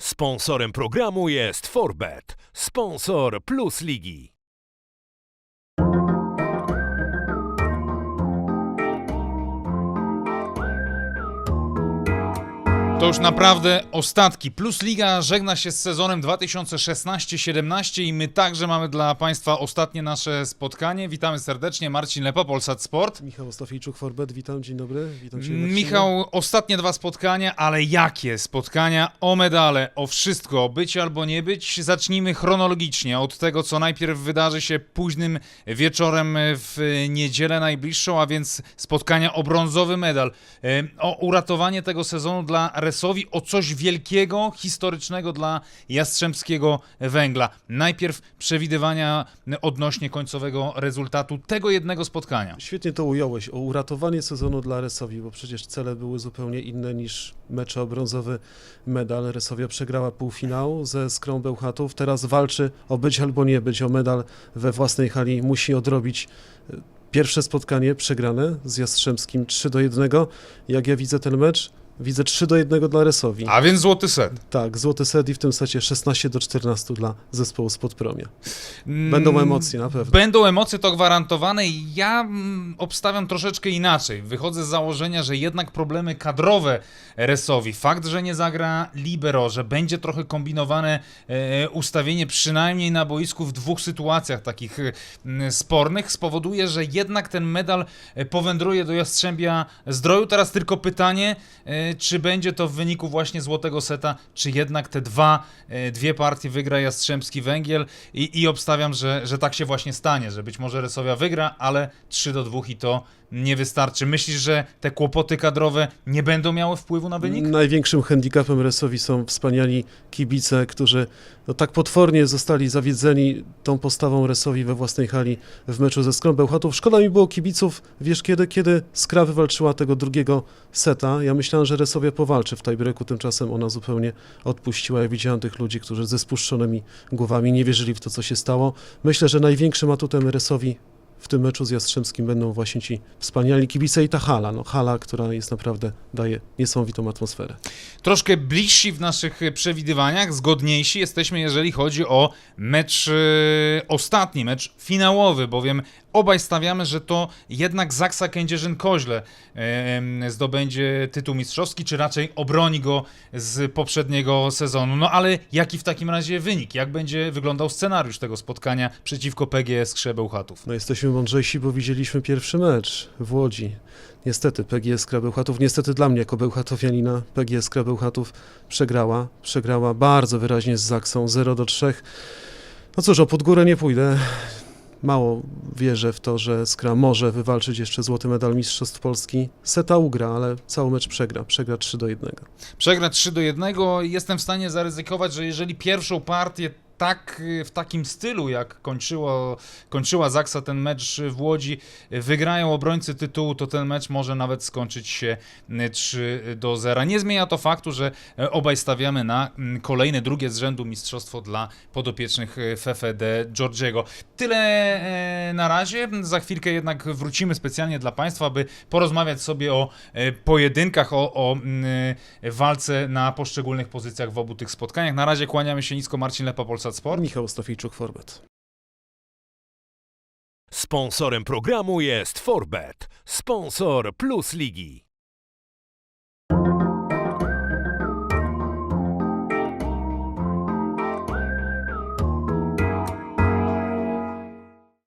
Sponsorem programu jest Forbet, sponsor Plus Ligi. To już naprawdę ostatki. Plus Liga żegna się z sezonem 2016-17 i my także mamy dla Państwa ostatnie nasze spotkanie. Witamy serdecznie. Marcin Lepa, Polsat Sport. Michał Stafijczuk, Forbet, witam, dzień dobry. Witam cię, Marcinie. Michał, ostatnie dwa spotkania, ale jakie spotkania? O medale, o wszystko, o być albo nie być. Zacznijmy chronologicznie od tego, co najpierw wydarzy się późnym wieczorem w niedzielę najbliższą, a więc spotkania o brązowy medal, e, o uratowanie tego sezonu dla O coś wielkiego, historycznego dla Jastrzębskiego Węgla. Najpierw przewidywania odnośnie końcowego rezultatu tego jednego spotkania. Świetnie to ująłeś, o uratowanie sezonu dla Resowi, bo przecież cele były zupełnie inne niż mecze o brązowy medal. Resowia przegrała półfinał ze Skrą Bełchatów, teraz walczy o być albo nie być, o medal we własnej hali, musi odrobić e, pierwsze spotkanie przegrane z Jastrzębskim 3 do 1. Jak ja widzę ten mecz, widzę 3 do 1 dla Resowi. A więc złoty set. Tak, złoty set i w tym secie 16 do 14 dla zespołu z Podpromia. Mm, Będą emocje na pewno. Będą emocje to gwarantowane ja mm, obstawiam troszeczkę inaczej. Wychodzę z założenia, że jednak problemy kadrowe Resowi, fakt, że nie zagra libero, że będzie trochę kombinowane e, ustawienie przynajmniej na boisku w dwóch sytuacjach takich e, spornych spowoduje, że jednak ten medal e, powędruje do Jastrzębia Zdroju. Teraz tylko pytanie, czy będzie to w wyniku właśnie złotego seta, czy jednak te dwa, e, dwie partie wygra Jastrzębski Węgiel? I, i obstawiam, że, że tak się właśnie stanie, że być może Resowia wygra, ale 3 do 2 i to nie wystarczy. Myślisz, że te kłopoty kadrowe nie będą miały wpływu na wynik? Największym handicapem Resowi są wspaniali kibice, którzy no, tak potwornie zostali zawiedzeni tą postawą Resowi we własnej hali w meczu ze Skrą Bełchatów. Szkoda mi było kibiców, wiesz kiedy? Kiedy Skra wywalczyła tego drugiego seta. Ja myślałem, że Resowia powalczy w tiebreaku, tymczasem ona zupełnie odpuściła. Ja widziałem tych ludzi, którzy ze spuszczonymi głowami nie wierzyli w to, co się stało. Myślę, że największym atutem Resowi w tym meczu z Jastrzębskim będą właśnie ci wspaniali kibice i ta hala, no hala, która jest naprawdę, daje niesamowitą atmosferę. Troszkę bliżsi w naszych przewidywaniach, zgodniejsi jesteśmy, jeżeli chodzi o mecz e, ostatni, mecz finałowy, bowiem obaj stawiamy, że to jednak Zaksa Kędzierzyn-Koźle e, zdobędzie tytuł mistrzowski, czy raczej obroni go z poprzedniego sezonu. No ale jaki w takim razie wynik? Jak będzie wyglądał scenariusz tego spotkania przeciwko PGS Krzebełchatów? No jesteśmy mądrzejsi, bo widzieliśmy pierwszy mecz w Łodzi. Niestety PGS Krabełchatów, niestety dla mnie jako Bełchatowianina, PGS Krabełchatów przegrała. Przegrała bardzo wyraźnie z Zaksą 0 do 3. No cóż, o pod górę nie pójdę. Mało wierzę w to, że Skra może wywalczyć jeszcze złoty medal Mistrzostw Polski. Seta ugra, ale cały mecz przegra. Przegra 3 do 1. Przegra 3 do 1. Jestem w stanie zaryzykować, że jeżeli pierwszą partię tak y, w takim stylu, jak kończyło, kończyła Zaksa ten mecz w Łodzi, y, wygrają obrońcy tytułu, to ten mecz może nawet skończyć się y, 3 do 0. Nie zmienia to faktu, że e, obaj stawiamy na mm, kolejne, drugie z rzędu mistrzostwo dla podopiecznych y, Fefe de Giorgiego. Tyle e, na razie. Za chwilkę jednak wrócimy specjalnie dla Państwa, aby porozmawiać sobie o e, pojedynkach, o, o mm, e, walce na poszczególnych pozycjach w obu tych spotkaniach. Na razie kłaniamy się nisko. Marcin Lepa, Polsat Sport. Michał Stafijczuk, Forbet. Sponsorem programu jest Forbet, sponsor Plus Ligi.